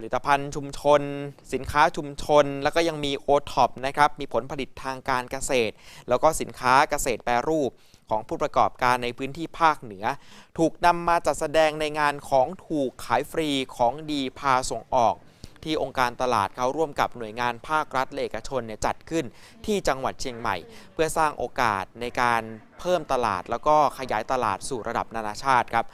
ผลิตภัณฑ์ชุมชน สินค้าชุมชน แล้วก็ยังมีโอท็อปนะครับมีผลผลิตทางการเกษตร แล้วก็สินค้าเกษตรแปรรูปของผู้ประกอบการในพื้นที่ภาคเหนือ ถูกนำมาจัดแสดงในงานของถูกขายฟรีของดีพาส่งออก ที่องค์การตลาดเขาร่วมกับหน่วยงานภาครัฐและเอกชนเนี่ยจัดขึ้นที่จังหวัดเชียงใหม่ เพื่อสร้างโอกาสในการเพิ่มตลาด แล้วก็ขยายตลาดสู่ระดับนานาชาติครับ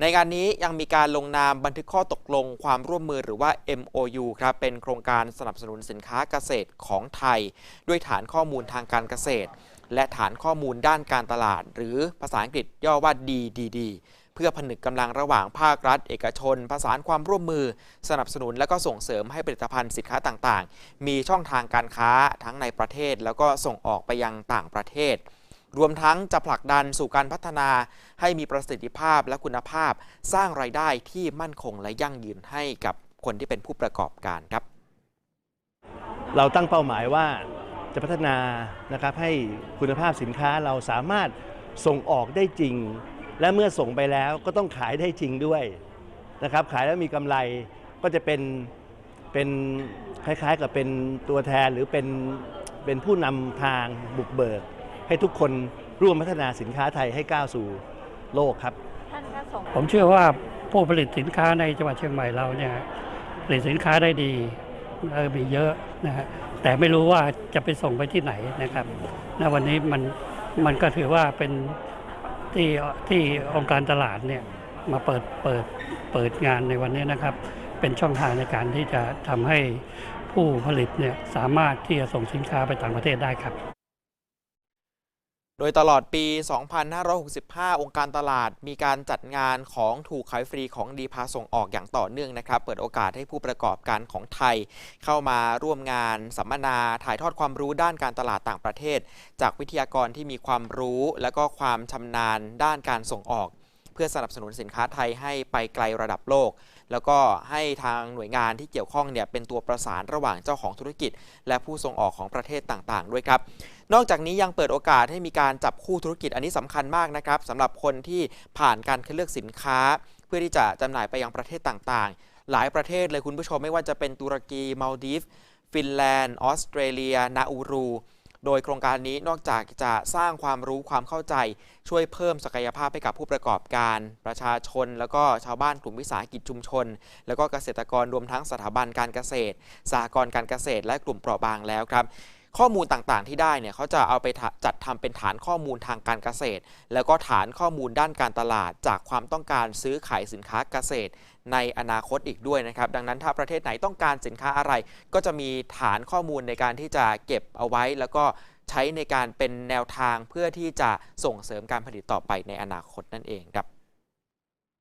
ในงานนี้ยังมีการลงนามบันทึกข้อตกลงความร่วมมือหรือว่า MOU ครับเป็นโครงการสนับสนุนสินค้าเกษตรของไทย ด้วยฐานข้อมูลทางการเกษตร และฐานข้อมูลด้านการตลาด หรือภาษาอังกฤษย่อว่า DDD เพื่อผนึกกำลังระหว่างภาครัฐ เอกชน ประสานความร่วมมือ สนับสนุนและก็ส่งเสริมให้ผลิตภัณฑ์สินค้าต่างๆ มีช่องทางการค้าทั้งในประเทศ แล้วก็ส่งออกไปยังต่างประเทศ รวมทั้งจะผลักดันสู่การพัฒนาให้มีประสิทธิภาพและคุณภาพ สร้างรายได้ที่มั่นคงและยั่งยืนให้กับคนที่เป็นผู้ประกอบการครับ เราตั้งเป้าหมายว่าจะพัฒนานะครับให้คุณภาพสินค้าเราสามารถส่งออกได้จริง และเมื่อส่งไปแล้วก็ต้องขายได้จริงด้วยนะครับขายแล้วมีกำไรก็จะเป็นเป็นคล้ายๆกับเป็นตัวแทนหรือเป็นเป็นผู้นำทางบุกเบิก ให้ทุกคนร่วมพัฒนาสินค้าไทยให้ก้าวสู่โลกครับ ท่านคะส่งผมเชื่อว่าผู้ผลิตสินค้าในจังหวัดเชียงใหม่เราเนี่ยผลิตสินค้าได้ดีเออมีเยอะนะฮะแต่ไม่รู้ว่าจะไปส่งไปที่ไหนนะครับณวันนี้มันมันก็ถือว่าเป็นที่ที่องค์การตลาดเนี่ยมาเปิดเปิดเปิดงานในวันนี้นะครับ เป็นช่องทางในการที่จะทำให้ผู้ผลิตเนี่ยสามารถที่จะส่งสินค้าไปต่างประเทศได้ครับ โดยตลอดปี 2565 องค์การตลาดมีการจัดงานของถูกขายฟรีของดีพาส่งออกอย่างต่อเนื่องนะครับ เปิดโอกาสให้ผู้ประกอบการของไทย เข้ามาร่วมงาน สัมมนา ถ่ายทอดความรู้ด้านการตลาดต่างประเทศ จากวิทยากรที่มีความรู้ และก็ความชำนาญด้านการส่งออก พื่อสนับสนุนสินค้าไทยให้ไปไกลระดับโลก แล้วก็ให้ทางหน่วยงานที่เกี่ยวข้องเนี่ยเป็นตัวประสานระหว่างเจ้าของธุรกิจ และผู้ส่งออกของประเทศต่างๆ ด้วยครับนอกจากนี้ยังเปิดโอกาสให้มีการจับคู่ธุรกิจอันนี้สำคัญมากนะครับสำหรับคนที่ผ่านการคัดเลือกสินค้า เพื่อที่จะจำหน่ายไปยังประเทศต่างๆ หลายประเทศเลยคุณผู้ชมไม่ว่าจะเป็นตุรกีมาลดีฟฟินแลนด์ ออสเตรเลีย นาอูรู โดยโครงการนี้นอกจากจะสร้างความรู้ความเข้าใจ ช่วยเพิ่มศักยภาพให้กับผู้ประกอบการ ประชาชน แล้วก็ชาวบ้านกลุ่มวิสาหกิจชุมชน แล้วก็เกษตรกรรวมทั้งสถาบันการเกษตรสหกรณ์การเกษตร และกลุ่มเปราะบางแล้วครับ ข้อมูลต่างๆ ที่ได้เนี่ยเขาจะเอาไปจัดทำเป็นฐานข้อมูลทางการเกษตร แล้วก็ฐานข้อมูลด้านการตลาด จากความต้องการซื้อขายสินค้าเกษตร ในอนาคตอีกด้วยนะครับ ดังนั้นถ้าประเทศไหนต้องการสินค้าอะไร ก็จะมีฐานข้อมูลในการที่จะเก็บเอาไว้ แล้วก็ใช้ในการเป็นแนวทางเพื่อที่จะส่งเสริมการผลิตต่อไปในอนาคตนั่นเองครับ